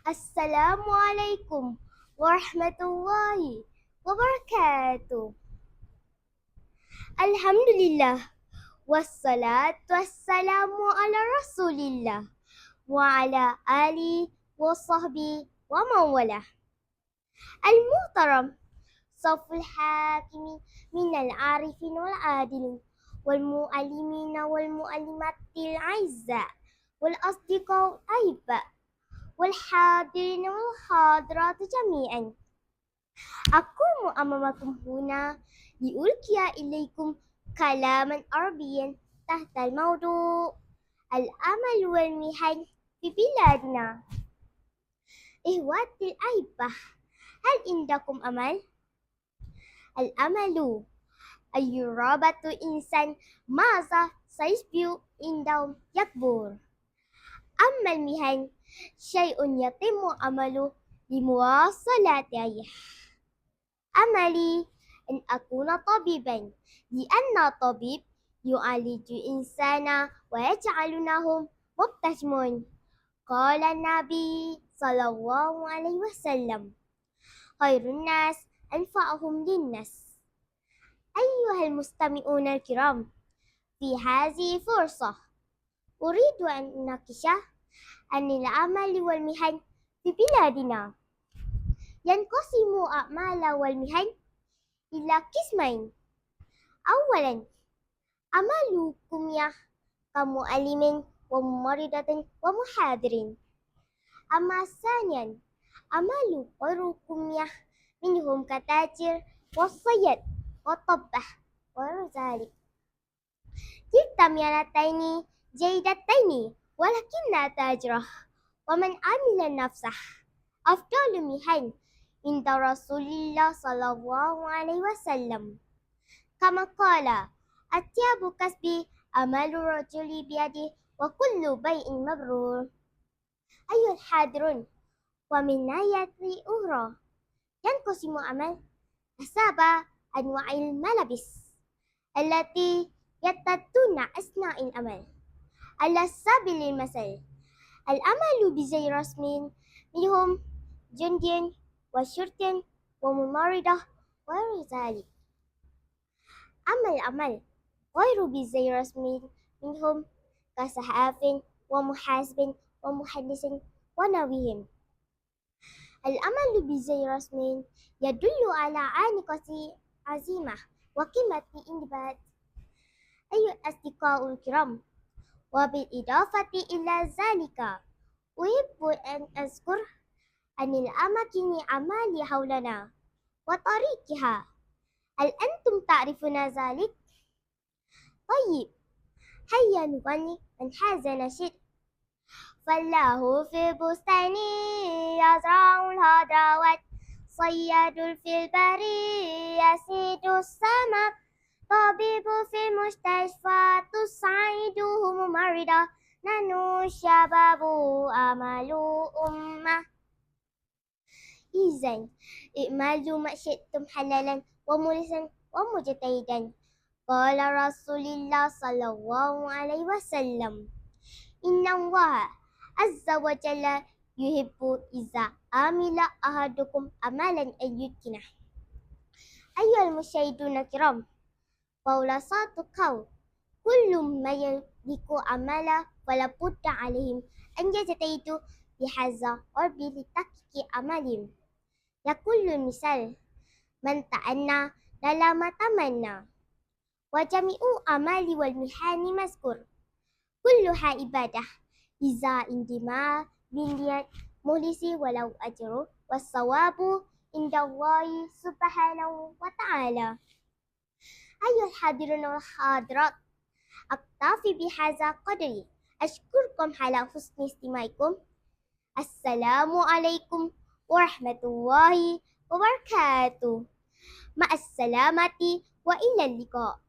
السلام عليكم ورحمة الله وبركاته. الحمد لله والصلاة والسلام على رسول الله وعلى آله وصحبه ومن والاه. المحترم صف الحاكم من العارفين والعادلين والمؤلمين والمؤلمات الأعزاء والأصدقاء الأحباء. والحاضرين والحاضرات جميعا. أقوم أمامكم هنا لألقي إليكم كلاما عربيا تحت الموضوع. الأمل والمحن في بلادنا. إخواتي الأحبة هل عندكم أمل؟ الأمل أن يرابط إنسان ماذا سيصبح عندما يكبر؟ أما المهن شيء يتم عمله لمواصلته أملي أن أكون طبيبا لأن الطبيب يعالج إنسانا ويجعلنهم مبتسمون قال النبي صلى الله عليه وسلم خير الناس أنفعهم للناس. أيها المستمعون الكرام في هذه الفرصة أريد أن أناقش عن العمل والمهن في بلادنا. ينقسم أعمال والمهن إلى قسمين. أولا أعمال كمية كمعلم وممرضة ومحاضر أما ثانيا أعمال غير كمية منهم كتاجر والصيد والطبخ وغير ذلك. كلتا مهنتين جيدتين. ولكنها تاجرة ومن عمل نفسه. أفضل مهن عند رسول الله صلى الله عليه وسلم. كما قال أتياب كسبي أمل الرجل بيده وكل بيع مبرور. أيها الحاضرون ومن ناحية أخرى؟ ينقسم عمل حسب أنواع الملابس التي يرتدون أثناء العمل على سبيل المثل العمل بزي رسم منهم جندي وشرطي وممرضة وغير ذلك. أما العمل غير بزي رسم منهم كصحاف ومحاسب ومحدث ونويهم. العمل بزي رسم يدل على عانقة عزيمة وقيمة انضباط أيها الأصدقاء الكرام. وبالإضافة إلى ذلك أحب أن أذكر عن الأماكن العمل حولنا وطريقها هل أنتم تعرفون ذلك؟ طيب هيا نغني من هذا نشيد فالله في بستان يزرع الخضروات صياد في البر يسيد السمك طبيب في المستشفى ممرضة. نحن الشباب أمل أمة. إذن اعملوا ما شئتم حلالا وملسا ومجتهدا. قال رسول الله صلى الله عليه وسلم إن الله عز وجل يحب إذا عمل أحدكم عملا أن يتقنه. أيها المشاهدون الكرام فولصات قول kullu mayadiku amala walaputta alihim. Anjay cerita itu bihaza orbili takiki amalim. Ya kullu misal manta'anna dalam tamanna. Wajami'u amali wal mihani maskur. Kulluha ibadah. Iza indima biliyat mulisi walau ajru. Wassawabu inda Allah subhanahu wa ta'ala. Ayuh hadirun wa hadirat. أكتفي بهذا قدري. أشكركم على حسن استماعكم. السلام عليكم ورحمة الله وبركاته. مع السلامة وإلى اللقاء.